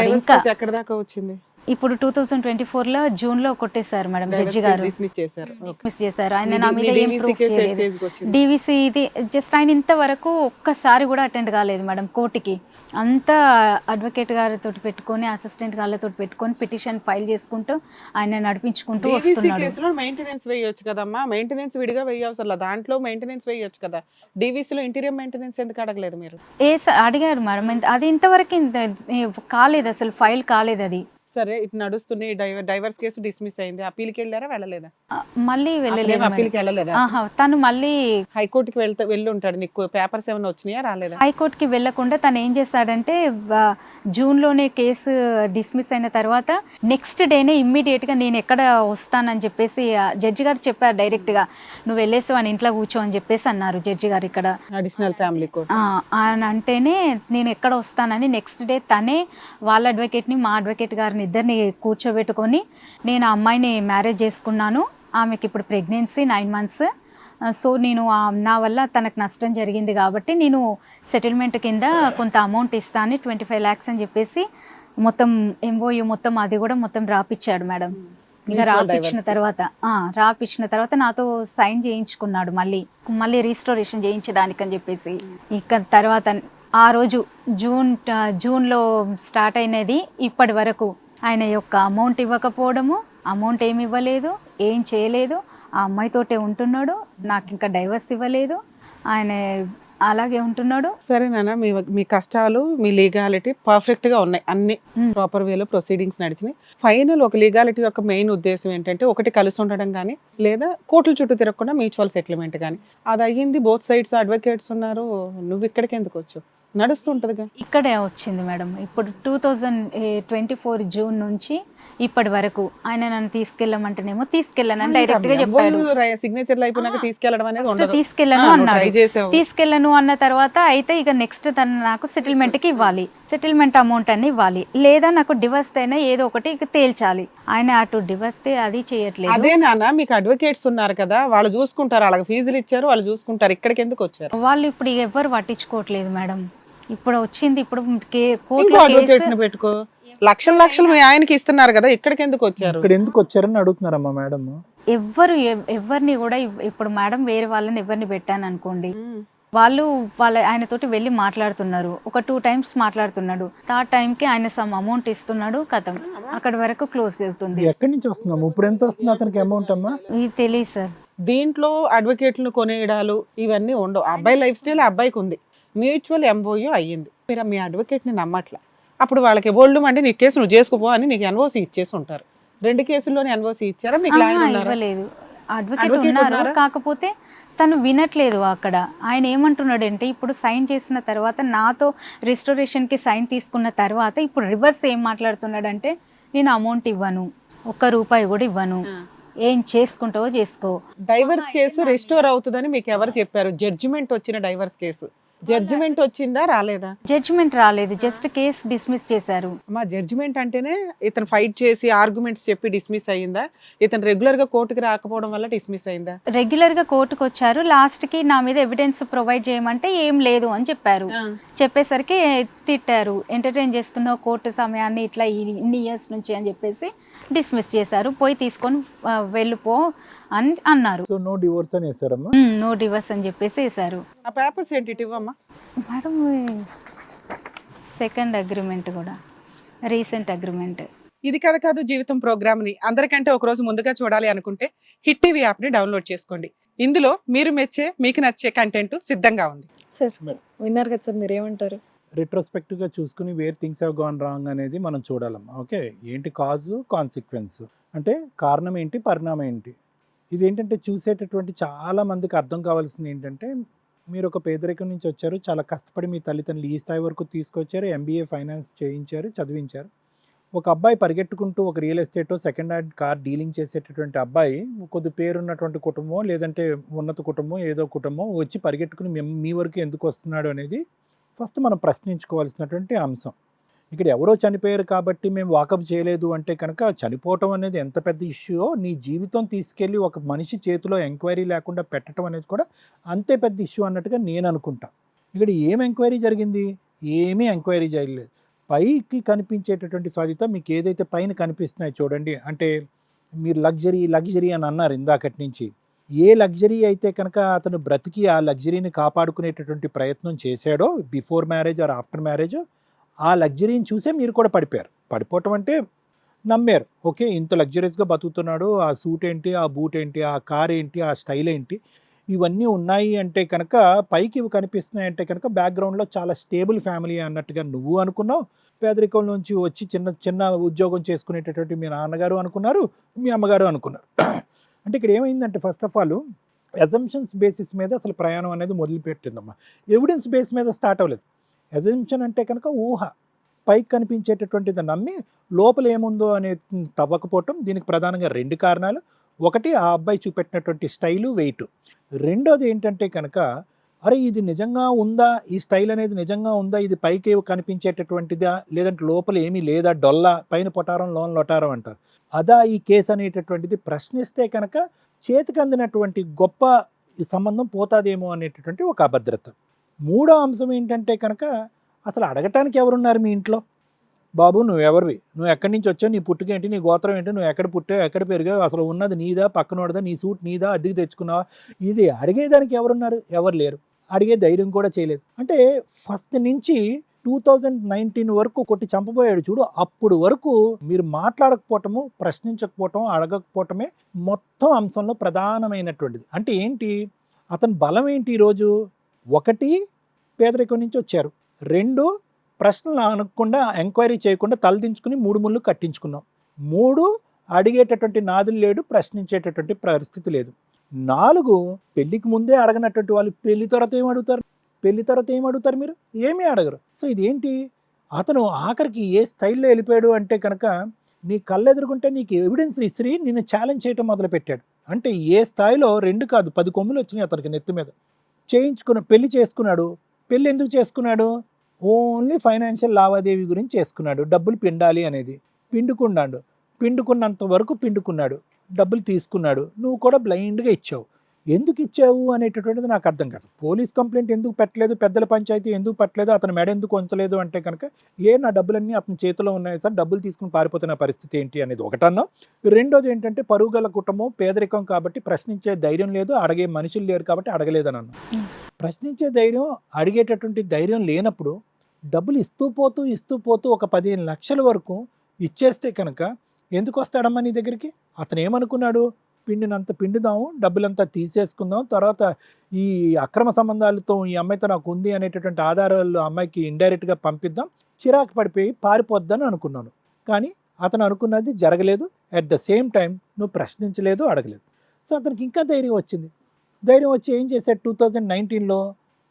Divorce ఇంకా ఎక్కడ దాకా వచ్చింది? ఇప్పుడు టూ థౌసండ్ ట్వంటీ ఫోర్లో జూన్లో కొట్టేశారు మేడం జడ్జి గారు. డిస్మిస్ చేశారు. Okay. మిస్ చేశారు. ఆయన నీ- మీద ఏం ప్రూఫ్ చేయలేదు? డివిసి ఇది జస్ట్ ఆయన ఇంతవరకు ఒక్కసారి కూడా అటెండ్ కాలేదు మేడం కోర్టుకి. అంతా అడ్వకేట్ గారితో పెట్టుకొని అసిస్టెంట్ గారితో పెట్టుకొని పిటిషన్ ఫైల్ చేసుకుంటూ ఆయన నడిపించుకుంటూ వస్తున్నాడు. మెయింటెనెన్స్ వేయొచ్చు కదమ్మా. మెయింటెనెన్స్ విడిగా వేయవసరం లేదు. దాంట్లో మెయింటెనెన్స్ వేయొచ్చు కదా. DVC లో ఇంటీరియర్ మెయింటెనెన్స్ ఎందుకు అడగలేదు మీరు? ఏ అడిగారు మేడం ఇంత- అది ఇంతవరకు కాలేదు అసలు ఫైల్ కాలేదు అది. సరే ఇటు నడుస్తుంది డైవర్ డైవర్స్ కేసు డిస్మిస్ అయింది. అప్పీల్కి వెళ్ళారా వెళ్ళలేదా? మళ్ళీ వెళ్ళలేదు అప్పీల్కి వెళ్ళలేదా? తను మళ్ళీ హైకోర్టుకి వెళ్తే వెళ్ళి ఉంటాడు నీకు పేపర్స్ ఏమైనా వచ్చినాయా రాలేదా? హైకోర్టుకి వెళ్ళకుండా తను ఏం చేశాడంటే జూన్లోనే కేసు డిస్మిస్ అయిన తర్వాత నెక్స్ట్ డేనే ఇమ్మీడియట్గా నేను ఎక్కడ వస్తానని చెప్పేసి జడ్జి గారు చెప్పారు డైరెక్ట్గా. నువ్వు వెళ్ళేసి వాని ఇంట్లో కూర్చో అని చెప్పేసి అన్నారు జడ్జి గారు ఇక్కడ. అడిషనల్ ఫ్యామిలీ అని అంటేనే నేను ఎక్కడ వస్తానని నెక్స్ట్ డే తనే వాళ్ళ అడ్వకేట్ని మా అడ్వకేట్ గారిని ఇద్దరిని కూర్చోబెట్టుకొని నేను ఆ అమ్మాయిని మ్యారేజ్ చేసుకున్నాను. ఆమెకి ఇప్పుడు ప్రెగ్నెన్సీ నైన్ మంత్స్. సో నేను నా వల్ల తనకు నష్టం జరిగింది కాబట్టి నేను సెటిల్మెంట్ కింద కొంత అమౌంట్ ఇస్తాను ట్వంటీ ఫైవ్ ల్యాక్స్ అని చెప్పేసి మొత్తం ఎంఓయూ మొత్తం అది కూడా మొత్తం రాపిచ్చాడు మేడం. ఇక రాపిచ్చిన. తర్వాత రాపిచ్చిన తర్వాత నాతో సైన్ చేయించుకున్నాడు మళ్ళీ. మళ్ళీ రీస్టోరేషన్ చేయించడానికి అని చెప్పేసి. ఇక తర్వాత ఆ రోజు జూన్ జూన్లో స్టార్ట్ అయినది ఇప్పటి వరకు. ఆయన యొక్క అమౌంట్ ఇవ్వకపోవడము అమౌంట్ ఏమి ఇవ్వలేదు ఏం చేయలేదు ఆ అమ్మాయితోటే ఉంటున్నాడు నాకు ఇంకా డైవర్స్ ఇవ్వలేదు ఆయన అలాగే ఉంటున్నాడు. సరే నాన్న మీ మీ కష్టాలు మీ లీగాలిటీ పర్ఫెక్ట్గా ఉన్నాయి. అన్ని. ప్రాపర్ వేలో ప్రొసీడింగ్స్ నడిచినాయి. ఫైనల్ ఒక లీగాలిటీ యొక్క మెయిన్ ఉద్దేశం ఏంటంటే ఒకటి కలిసి ఉండడం కానీ లేదా కోర్టుల చుట్టూ తిరగకుండా మ్యూచువల్ సెటిల్మెంట్ కానీ అది అయ్యింది బోత్ సైడ్స్ అడ్వకేట్స్ ఉన్నారు నువ్వు ఇక్కడికి ఎందుకు వచ్చు నడుస్తుంటదిగా. ఇక్కడే వచ్చింది మేడం. ఇప్పుడు two thousand twenty four June నుంచి ఇప్పటి వరకు ఆయన నన్ను తీసుకెళ్ళమంటేనేమో తీసుకెళ్ళనని డైరెక్ట్గా చెప్పాడు. సిగ్నేచర్లు అయిపోయినాక తీసుకెళ్ళడం అనేది తీసుకెళ్ళను అన్నాడు. తీసుకెళ్ళను అన్న తర్వాత అయితే ఇక నెక్స్ట్ తను నాకు సెటిల్మెంట్కి ఇవ్వాలి. సెటిల్మెంట్ అమౌంట్ అన్ని ఇవ్వాలి. లేదా నాకు డివర్స్ అయినా ఏదో ఒకటి ఇక తేల్చాలి. ఆయన అటు డివర్స్ అది చేయట్లేదు. అదే నాన్న మీకు అడ్వకేట్స్ ఉన్నారు కదా వాళ్ళు చూసుకుంటారు వాళ్ళకి ఫీజులు ఇచ్చారు వాళ్ళు చూసుకుంటారు ఇక్కడికి ఎందుకు వచ్చారు? వాళ్ళు ఇప్పుడు ఎవ్వరు పట్టించుకోవట్లేదు మేడం. ఇప్పుడు వచ్చింది ఇప్పుడు కోర్టులో కేసు పెట్టుకో. లక్షల లక్షలు మీ ఆయనకి ఇస్తున్నారు కదా ఇక్కడికి ఎందుకు వచ్చారు? ఇక్కడ ఎందుకు వచ్చారని అడుగుతున్నారమ్మా మేడం. ఎవ్వరు ఎవ్- ఎవరిని కూడా ఇవ్- ఇప్పుడు మేడం వేరే వాళ్ళని ఎవరిని పెట్టాను అనుకోండి. వాళ్ళు వాళ్ళ ఆయనతోటి వెళ్ళి మాట్లాడుతున్నారు. ఒక టూ టైమ్స్ మాట్లాడుతున్నాడు. థర్డ్ టైంకి ఆయన సమ్ అమౌంట్ ఇస్తున్నాడు కథం. అక్కడ వరకు క్లోజ్ అవుతుంది. ఎక్కడి నుంచి వస్తున్నాము ఇప్పుడు ఎంత వస్తుంది అతనికి అమౌంట్ అమ్మా? ఇది తెలియదు సార్. దీంట్లో అడ్వకేట్లను కొనేయడాలు ఇవన్నీ ఉండవు. అబ్బాయి లైఫ్ స్టైల్ అబ్బాయికి ఉంది. మ్యూచువల్ ఎంఓయూ అయ్యింది. మీరు మీ అడ్వకేట్ని నమ్మట్ల. అప్పుడు వాళ్ళకి బోల్డ్ అంటే నీ కేసు నువ్వు చేసుకోపో అని నీకు ఎన్ఓసి ఇచ్చేసి ఉంటారు. రెండు కేసుల్లోనే ఎన్ఓసి ఇచ్చారా? మీకు ఇవ్వలేదు. అడ్వకేట్ ఉన్నారు? కాకపోతే తను వినట్లేదు అక్కడ. ఆయన ఏమంటున్నాడంటే ఇప్పుడు సైన్ చేసిన తర్వాత నాతో restoration కి సైన్ తీసుకున్న తర్వాత ఇప్పుడు రివర్స్ ఏం మాట్లాడుతున్నాడంటే నేను అమౌంట్ ఇవ్వను. ఒక్క రూపాయి కూడా ఇవ్వను. ఏం చేసుకుంటావో చేసుకో. డైవర్స్ కేసు రెస్టోర్ అవుతుందని మీకు ఎవరు చెప్పారు? జడ్జిమెంట్ వచ్చిన డైవర్స్ కేసు. జడ్జిమెంట్ వచ్చిందా రాలేదా? జడ్జిమెంట్ రాలేదు జస్ట్ కేస్ డిస్మిస్ చేశారు. మా జడ్జిమెంట్ అంటేనే ఇతను ఫైట్ చేసి ఆర్గ్యుమెంట్స్ చెప్పి డిస్మిస్ అయ్యిందా? ఇతను రెగ్యులర్గా కోర్టుకి రాకపోవడం వల్ల డిస్మిస్ అయిందా? రెగ్యులర్గా కోర్టుకు వచ్చారు లాస్ట్కి నా మీద ఎవిడెన్స్ ప్రొవైడ్ చేయమంటే ఏం లేదు అని చెప్పారు. చెప్పేసరికి తిట్టారు ఎంటర్టైన్ చేస్తున్న కోర్టు సమయాన్ని ఇట్లా ఇన్ని ఇయర్స్ నుంచి అని చెప్పేసి డిస్మిస్ చేశారు. పోయి తీసుకొని వెళ్ళిపో అని అన్నారు. సో నో డివోర్స్ అని వేసారమ్మా? నో డివర్స్ అని చెప్పేసి వేశారు ఆ పేపర్స్ ఏంటి ఇటు ఇవ్వమ్మా మేడం సెకండ్ అగ్రిమెంట్ కూడా రీసెంట్ అగ్రిమెంట్. ఇది కథ కాదు జీవితం ప్రోగ్రామ్ని అందరికంటే ఒక రోజు ముందుగా చూడాలి అనుకుంటే హిట్ టీవీ యాప్ని డౌన్లోడ్ చేసుకోండి. ఇందులో మీరు మెచ్చే మీకు నచ్చే కంటెంట్ సిద్ధంగా ఉంది. సార్. విన్నారు కదా సార్ మీరు ఏమంటారు రిట్రోస్పెక్టివ్గా చూసుకుని where things have gone wrong అనేది మనం చూడాలమ్మా ఓకే? ఏంటి కాజు కాన్సిక్వెన్స్ అంటే కారణం ఏంటి పరిణామం ఏంటి? ఇది ఏంటంటే చూసేటటువంటి చాలా మందికి అర్థం కావాల్సింది ఏంటంటే మీరు ఒక పేదరికం నుంచి వచ్చారు చాలా కష్టపడి మీ తల్లిదండ్రులు ఈ స్థాయి వరకు తీసుకొచ్చారు ఎంబీఏ ఫైనాన్స్ చేయించారు చదివించారు. ఒక అబ్బాయి పరిగెట్టుకుంటూ ఒక real estate second hand car dealing చేసేటటువంటి అబ్బాయి కొద్ది పేరున్నటువంటి కుటుంబం లేదంటే ఉన్నత కుటుంబం ఏదో కుటుంబం వచ్చి పరిగెట్టుకుని మీ- మీ వరకు ఎందుకు వస్తున్నాడు? అనేది ఫస్ట్ మనం ప్రశ్నించుకోవాల్సినటువంటి అంశం. ఇక్కడ ఎవరో చనిపోయారు కాబట్టి మేము వాకప్ చేయలేదు అంటే కనుక చనిపోవటం అనేది ఎంత పెద్ద ఇష్యూయో నీ జీవితం తీసుకెళ్ళి ఒక మనిషి చేతిలో ఎంక్వైరీ లేకుండా పెట్టడం అనేది కూడా అంతే పెద్ద ఇష్యూ అన్నట్టుగా నేను అనుకుంటా. ఇక్కడ ఏం ఎంక్వైరీ జరిగింది? ఏమీ ఎంక్వైరీ చేయలేదు పైకి కనిపించేటటువంటి సాధ్యత మీకు ఏదైతే పైన కనిపిస్తున్నాయి చూడండి. అంటే మీరు లగ్జరీ లగ్జరీ అని అన్నారు ఇందాకటి నుంచి. ఏ లగ్జరీ అయితే కనుక అతను బ్రతికి ఆ లగ్జరీని కాపాడుకునేటటువంటి ప్రయత్నం చేశాడో before marriage or after marriage ఆ లగ్జరీని చూసే మీరు కూడా పడిపోయారు. పడిపోవటం అంటే నమ్మారు. ఓకే ఇంత లగ్జరీస్గా బతుకుతున్నాడు ఆ సూట్ ఏంటి ఆ బూట్ ఏంటి ఆ కార్ ఏంటి ఆ స్టైల్ ఏంటి ఇవన్నీ ఉన్నాయి అంటే కనుక పైకి ఇవి కనిపిస్తున్నాయి అంటే కనుక బ్యాక్గ్రౌండ్లో చాలా స్టేబుల్ ఫ్యామిలీ అన్నట్టుగా నువ్వు అనుకున్నావు. పేదరికం నుంచి వచ్చి చిన్న చిన్న ఉద్యోగం చేసుకునేటటువంటి మీ నాన్నగారు అనుకున్నారు మీ అమ్మగారు అనుకున్నారు. అంటే ఇక్కడ ఏమైందంటే first of all assumptions basis మీద అసలు ప్రయాణం అనేది మొదలుపెట్టిందమ్మా. ఎవిడెన్స్ బేస్ మీద స్టార్ట్ అవ్వలేదు. ఎజంప్షన్ అంటే కనుక ఊహ. పైకి కనిపించేటటువంటిది నమ్మి లోపల ఏముందో అనే తవ్వకపోవటం దీనికి ప్రధానంగా రెండు కారణాలు. ఒకటి ఆ అబ్బాయి చూపెట్టినటువంటి స్టైలు వెయిట్. రెండోది ఏంటంటే కనుక అరే ఇది నిజంగా ఉందా? ఈ స్టైల్ అనేది నిజంగా ఉందా? ఇది పైకి కనిపించేటటువంటిదా? లేదంటే లోపల ఏమీ లేదా? డొల్లా పైన పొటారం లోన్ లొటారం అంటారు. అదా ఈ కేసు అనేటటువంటిది ప్రశ్నిస్తే కనుక చేతికి అందినటువంటి గొప్ప సంబంధం పోతాదేమో అనేటటువంటి ఒక అభద్రత. మూడో అంశం ఏంటంటే కనుక అసలు అడగటానికి ఎవరున్నారు మీ ఇంట్లో? బాబు నువ్వు ఎవరివి నువ్వు ఎక్కడి నుంచి వచ్చావు? నీ పుట్టుక ఏంటి? నీ గోత్రం ఏంటి? నువ్వు ఎక్కడ పుట్టావు? ఎక్కడ పెరిగావు? అసలు ఉన్నది నీదా? పక్కనోడదా నీ సూట్ నీదా? అద్దెకి తెచ్చుకున్నావా? ఇది అడిగేదానికి ఎవరున్నారు? ఎవరు లేరు. అడిగే ధైర్యం కూడా చేయలేదు. అంటే ఫస్ట్ నుంచి టూ థౌజండ్ నైన్టీన్ వరకు కొట్టి చంపబోయాడు చూడు. అప్పుడు వరకు మీరు మాట్లాడకపోవటము ప్రశ్నించకపోవటం అడగకపోవటమే మొత్తం అంశంలో ప్రధానమైనటువంటిది. అంటే ఏంటి? అతని బలం ఏంటి ఈరోజు? ఒకటి పేదరికం నుంచి వచ్చారు. రెండు ప్రశ్నలు అనకుండా ఎంక్వైరీ చేయకుండా తలదించుకుని మూడు ముళ్ళు కట్టించుకున్నాం. మూడు అడిగేటటువంటి నాదులు లేడు ప్రశ్నించేటటువంటి పరిస్థితి లేదు. నాలుగు పెళ్ళికి ముందే అడగనటువంటి వాళ్ళు పెళ్ళి తర్వాత ఏం అడుగుతారు? పెళ్ళి తర్వాత ఏం అడుగుతారు మీరు? ఏమీ అడగరు. సో ఇదేంటి? అతను ఆఖరికి ఏ స్టైల్లో వెళ్ళిపోయాడు అంటే కనుక నీ కళ్ళు ఎదుర్కొంటే నీకు ఎవిడెన్స్ ఇసిరి నిన్ను ఛాలెంజ్ చేయటం మొదలుపెట్టాడు. అంటే ఏ స్థాయిలో రెండు కాదు పది కొమ్ములు వచ్చినాయి అతనికి నెత్తి మీద. చేయించుకున్న పెళ్ళి చేసుకున్నాడు. పెళ్ళి ఎందుకు చేసుకున్నాడు? ఓన్లీ ఫైనాన్షియల్ లావాదేవీ గురించి చేసుకున్నాడు. డబ్బులు పిండాలి అనేది. పిండుకున్నాడు. పిండుకున్నంత వరకు పిండుకున్నాడు. డబ్బులు తీసుకున్నాడు. నువ్వు కూడా బ్లైండ్గా ఇచ్చావు. ఎందుకు ఇచ్చావు అనేటటువంటిది నాకు అర్థం కాదు. పోలీస్ కంప్లైంట్ ఎందుకు పెట్టలేదు? పెద్దల పంచాయతీ ఎందుకు పెట్టలేదు? అతను మెడ ఎందుకు ఉంచలేదు అంటే కనుక ఏ నా డబ్బులన్నీ అతని చేతిలో ఉన్నాయి సార్? డబ్బులు తీసుకుని పారిపోతున్న పరిస్థితి ఏంటి అనేది ఒకటన్నా. రెండోది ఏంటంటే పరుగుల కుటుంబం పేదరికం కాబట్టి ప్రశ్నించే ధైర్యం లేదు అడిగే మనుషులు లేరు కాబట్టి అడగలేదని అన్నా. ప్రశ్నించే ధైర్యం అడిగేటటువంటి ధైర్యం లేనప్పుడు డబ్బులు ఇస్తూ పోతూ ఇస్తూ పోతూ ఒక పదిహేను లక్షల వరకు ఇచ్చేస్తే కనుక ఎందుకు వస్తాడమ్మా నీ దగ్గరికి? అతను ఏమనుకున్నాడు? పిండినంత పిండుదాము డబ్బులంతా తీసేసుకుందాం. తర్వాత ఈ అక్రమ సంబంధాలతో ఈ అమ్మాయితో నాకు ఉంది అనేటటువంటి ఆధారాలు అమ్మాయికి ఇండైరెక్ట్గా పంపిద్దాం. చిరాకు పడిపోయి పారిపోద్దని అనుకున్నాను. కానీ అతను అనుకున్నది జరగలేదు. అట్ ద సేమ్ టైం నువ్వు ప్రశ్నించలేదు అడగలేదు. సో అతనికి ఇంకా ధైర్యం వచ్చింది. ధైర్యం వచ్చి ఏం చేశాడు? టూ థౌజండ్ నైన్టీన్లో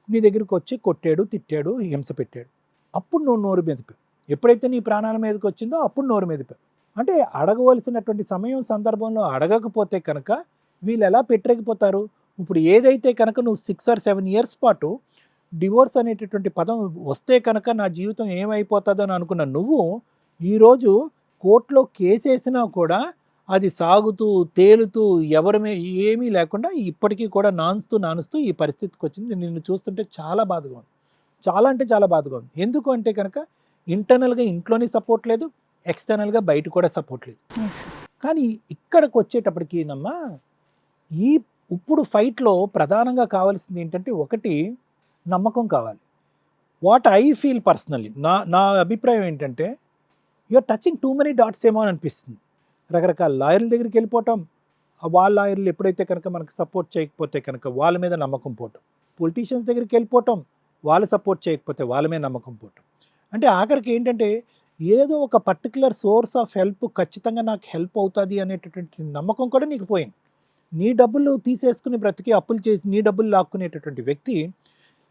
నీ దగ్గరికి వచ్చి కొట్టాడు తిట్టాడు హింస పెట్టాడు. అప్పుడు నువ్వు నోరు మెదిపావు ఎప్పుడైతే నీ ప్రాణాల మీదకి వచ్చిందో అప్పుడు నోరు మెదిపావు అంటే అడగవలసినటువంటి సమయం సందర్భంలో అడగకపోతే కనుక వీళ్ళు ఎలా పెట్టలేకపోతారు ఇప్పుడు ఏదైతే కనుక నువ్వు సిక్స్ ఆర్ సెవెన్ ఇయర్స్ పాటు డివోర్స్ అనేటటువంటి పదం వస్తే కనుక నా జీవితం ఏమైపోతుందని అనుకున్న నువ్వు ఈరోజు కోర్టులో కేసు వేసినా కూడా అది సాగుతూ తేలుతూ ఎవరి మీ ఏమీ లేకుండా ఇప్పటికీ కూడా నానుస్తూ నానుస్తూ ఈ పరిస్థితికి వచ్చింది. నిన్ను చూస్తుంటే చాలా బాధగా ఉంది. చాలా అంటే చాలా బాధగా ఉంది. ఎందుకు అంటే కనుక ఇంటర్నల్గా ఇంట్లోనే సపోర్ట్ లేదు. ఎక్స్టర్నల్గా బయట కూడా సపోర్ట్ లేదు. కానీ ఇక్కడికి వచ్చేటప్పటికి నమ్మా ఈ ఇప్పుడు ఫైట్లో ప్రధానంగా కావాల్సింది ఏంటంటే ఒకటి నమ్మకం కావాలి. వాట్ ఐ ఫీల్ పర్సనల్లీ నా నా అభిప్రాయం ఏంటంటే you're touching too many dots ఏమో అని అనిపిస్తుంది. రకరకాల లాయర్ల దగ్గరికి వెళ్ళిపోవటం వాళ్ళ లాయర్లు ఎప్పుడైతే కనుక మనకు సపోర్ట్ చేయకపోతే కనుక వాళ్ళ మీద నమ్మకం పోవటం. పొలిటీషియన్స్ దగ్గరికి వెళ్ళిపోవటం వాళ్ళు సపోర్ట్ చేయకపోతే వాళ్ళ మీద నమ్మకం పోవటం. అంటే ఆఖరికి ఏంటంటే ఏదో ఒక పర్టికులర్ సోర్స్ ఆఫ్ హెల్ప్ ఖచ్చితంగా నాకు హెల్ప్ అవుతుంది అనేటటువంటి నమ్మకం కూడా నీకు పోయింది. నీ డబ్బులు తీసేసుకుని బ్రతికి అప్పులు చేసి నీ డబ్బులు లాక్కునేటటువంటి వ్యక్తి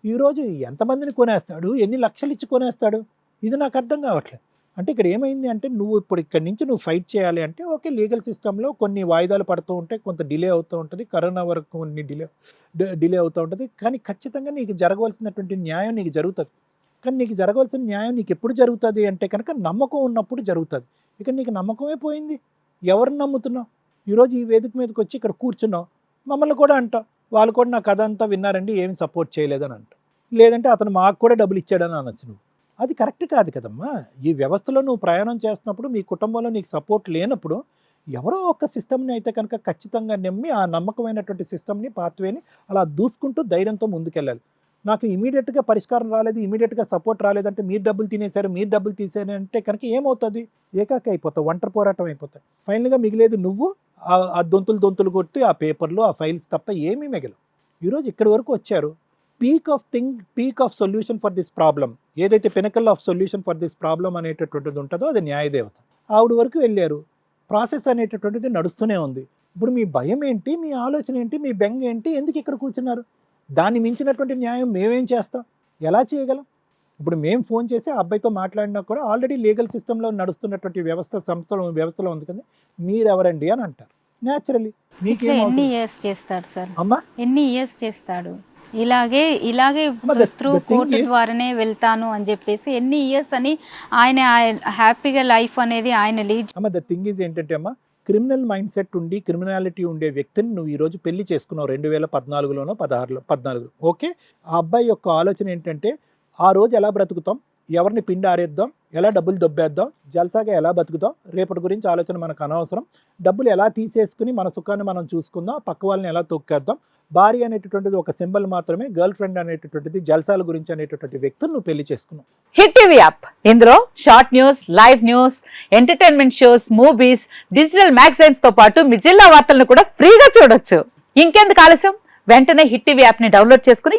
ఈరోజు ఎంతమందిని కొనేస్తాడు? ఎన్ని లక్షలు ఇచ్చి కొనేస్తాడు? ఇది నాకు అర్థం కావట్లేదు. అంటే ఇక్కడ ఏమైంది అంటే నువ్వు ఇప్పుడు ఇక్కడ నుంచి నువ్వు ఫైట్ చేయాలి అంటే ఓకే లీగల్ సిస్టంలో కొన్ని వాయిదాలు పడుతూ ఉంటాయి కొంత డిలే అవుతూ ఉంటుంది. కరోనా వరకు కొన్ని డిలే డిలే అవుతూ ఉంటుంది. కానీ ఖచ్చితంగా నీకు జరగవలసినటువంటి న్యాయం నీకు జరుగుతుంది. కానీ నీకు జరగవలసిన న్యాయం నీకు ఎప్పుడు జరుగుతుంది అంటే కనుక నమ్మకం ఉన్నప్పుడు జరుగుతుంది. ఇక నీకు నమ్మకమే పోయింది. ఎవరిని నమ్ముతున్నావు? ఈరోజు ఈ వేదిక మీదకి వచ్చి ఇక్కడ కూర్చున్నావు. మమ్మల్ని కూడా అంటావు. వాళ్ళు కూడా నా కథ అంతా విన్నారండి ఏమి సపోర్ట్ చేయలేదని అంటావు. లేదంటే అతను మాకు కూడా డబ్బులు ఇచ్చాడని అనొచ్చు నువ్వు. అది కరెక్ట్ కాదు కదమ్మా. ఈ వ్యవస్థలో నువ్వు ప్రయాణం చేస్తున్నప్పుడు మీ కుటుంబంలో నీకు సపోర్ట్ లేనప్పుడు ఎవరో ఒక సిస్టమ్ని అయితే కనుక ఖచ్చితంగా నమ్మి ఆ నమ్మకమైనటువంటి సిస్టమ్ని పాత్వేని అలా దూసుకుంటూ ధైర్యంతో ముందుకెళ్ళాలి. నాకు ఇమీడియట్గా పరిష్కారం రాలేదు ఇమీడియట్గా సపోర్ట్ రాలేదంటే మీరు డబ్బులు తినేశారు మీరు డబ్బులు తీసారు అంటే కనుక ఏమవుతుంది? ఏకాక అయిపోతావు ఒంటరి పోరాటం అయిపోతాయి. ఫైనల్గా మిగిలేదు నువ్వు ఆ- దొంతులు దొంతులు కొట్టి ఆ పేపర్లు ఆ ఫైల్స్ తప్ప ఏమీ మిగలవు. ఈరోజు ఇక్కడి వరకు వచ్చారు. Peak of thing peak of solution for this problem ఏదైతే pinnacle of solution for this problem అనేటటువంటిది ఉంటుందో అది న్యాయదేవత. ఆవిడ వరకు వెళ్ళారు. ప్రాసెస్ అనేటటువంటిది నడుస్తూనే ఉంది. ఇప్పుడు మీ భయం ఏంటి? మీ ఆలోచన ఏంటి? మీ బెంగ ఏంటి? ఎందుకు ఇక్కడ కూర్చున్నారు? దాన్ని మించినటువంటి న్యాయం మేమేం చేస్తాం? ఎలా చేయగలం? ఇప్పుడు మేము ఫోన్ చేసి ఆ అబ్బాయితో మాట్లాడినా కూడా ఆల్రెడీ లీగల్ సిస్టంలో నడుస్తున్నటువంటి వ్యవస్థ సంస్థలో వ్యవస్థలో ఉంది కదా మీరెవరండి అని అంటారు. న్యాచురలీ మీకేం ఎన్ని? ఇయర్స్ చేస్తాడు సార్? అమ్మా? ఎన్ని ఇయర్స్ చేస్తాడు? ఇలాగే ఇలాగే త్రూ కోర్టు ద్వారానే వెళ్తాను అని చెప్పేసి ఎన్ని ఇయర్స్ అని ఆయన హ్యాపీగా లైఫ్ అనేది ఆయన లీడ్ అమ్మ ద థింగ్ ఈజ్ ఏంటంటే అమ్మ క్రిమినల్ మైండ్ సెట్ ఉండి క్రిమినాలిటీ ఉండే వ్యక్తిని నువ్వు ఈరోజు పెళ్ళి చేసుకున్నావు రెండు వేల పద్నాలుగులోనో పదహారులో పద్నాలుగులో. ఓకే? ఆ అబ్బాయి యొక్క ఆలోచన ఏంటంటే ఆ రోజు ఎలా బ్రతుకుతాం? ఎవరిని పిండి ఆరేద్దాం ఎలా డబ్బులు దొబ్బేద్దాం జల్సాగా ఎలా బతుకుతాం రేపటి గురించి ఆలోచన మనకు అనవసరం. డబ్బులు ఎలా తీసేసుకుని మన సుఖాన్ని మనం చూసుకుందాం పక్క వాళ్ళని ఎలా తొక్కేద్దాం. భార్య అనేటటువంటిది ఒక సింబల్ మాత్రమే గర్ల్ ఫ్రెండ్ అనేటటువంటిది జల్సాల గురించి అనేటటువంటి వ్యక్తులు నువ్వు పెళ్ళి చేసుకున్నావు. Hit TV app. ఇందులో short news live news entertainment shows movies digital మ్యాగజైన్స్తో పాటు మీ జిల్లా వార్తలను కూడా ఫ్రీగా చూడొచ్చు. ఇంకెందుకు ఆలస్యం? వెంటనే హిట్ టీవీ యాప్ని డౌన్లోడ్ చేసుకుని